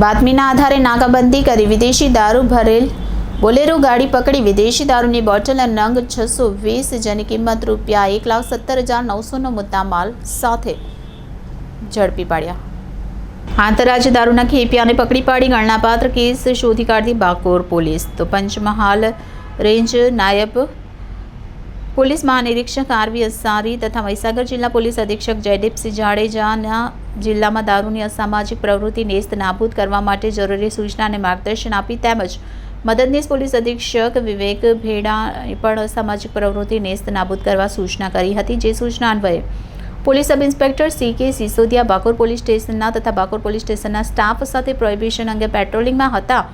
બાતમીના આધારે નાકાબંધી કરી વિદેશી દારૂ ભરેલ બોલેરો ગાડી પકડી વિદેશી દારૂની બોટલ અને નંગ છસો વીસ જેની કિંમત રૂપિયા એક લાખ સત્તર હજાર નવસોનો મુદ્દામાલ સાથે ઝડપી પાડ્યા. આંતરરાજ્ય દારૂના ખેપિયાને પકડી પાડી ગણનાપાત્ર કેસ શોધી કાઢતી બાકોર પોલીસ. તો પંચમહાલ રેન્જ નાયબ પોલીસ મહાનિરીક્ષક આરવી અસારી તથા મહીસાગર જિલ્લા પોલીસ અધિક્ષક જયદીપસિંહ જાડેજાના જિલ્લામાં દારૂની અસામાજિક પ્રવૃત્તિ નેસ્ત નાબૂદ કરવા માટે જરૂરી સૂચના અને માર્ગદર્શન આપી તેમજ મદદનીશ પોલીસ અધિક્ષક વિવેક ભેડાએ પણ અસામાજિક પ્રવૃત્તિ નેસ્ત નાબૂદ કરવા સૂચના કરી હતી, જે સૂચના અન્વયે પોલીસ સબ ઇન્સ્પેક્ટર સી કે સિસોદિયા બાકોર પોલીસ સ્ટેશનના તથા બાકોર પોલીસ સ્ટેશનના સ્ટાફ સાથે પ્રોહિબિશન અંગે પેટ્રોલિંગમાં હતા.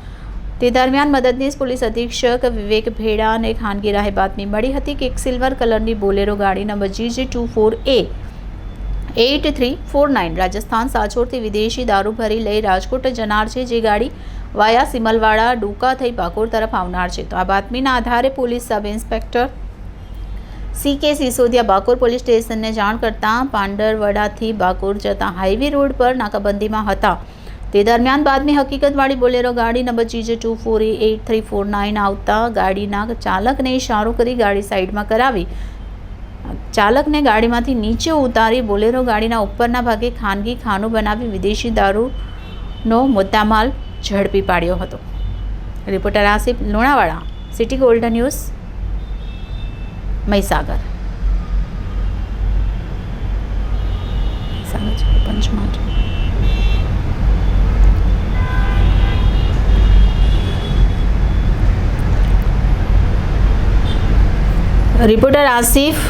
તે દરમિયાન મદદનીશ પોલીસ અધિક્ષક વિવેક ભેડાને ખાનગી રાહે બાતમી મળી હતી કે એક સિલ્વર કલરની બોલેરો ગાડી number GJ two four A eight three four nine. Rajasthan સાચોરથી વિદેશી દારૂ ભરી લઈ રાજકોટ જનાર છે જે ગાડી વાયા સિમલવાડા ડુકા થઈ પાકોર તરફ આવનાર છે. તો આ બાતમીના આધારે પોલીસ સબ ઇન્સ્પેક્ટર સી કે સિસોદિયા બાકોર પોલીસ સ્ટેશનને જાણ કરતાં પાંડરવડાથી બાકોર જતા હાઈવે રોડ પર નાકાબંધીમાં હતા. તે દરમિયાન બાદની હકીકતવાળી બોલેરો ગાડી number GJ two four eight three four nine આવતા ગાડીના ચાલકને ઇશારો કરી ગાડી સાઈડમાં કરાવી ચાલકને ગાડીમાંથી નીચે ઉતારી બોલેરો ગાડીના ઉપરના ભાગે ખાનગી ખાનું બનાવી વિદેશી દારૂનો મુદ્દામાલ ઝડપી પાડ્યો હતો reporter Asif Lunawada, city gold news, Mahisagar. Reporter Asif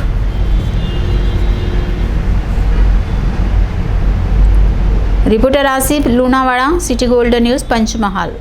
reporter Asif Lunawada city golden news Panchmahal.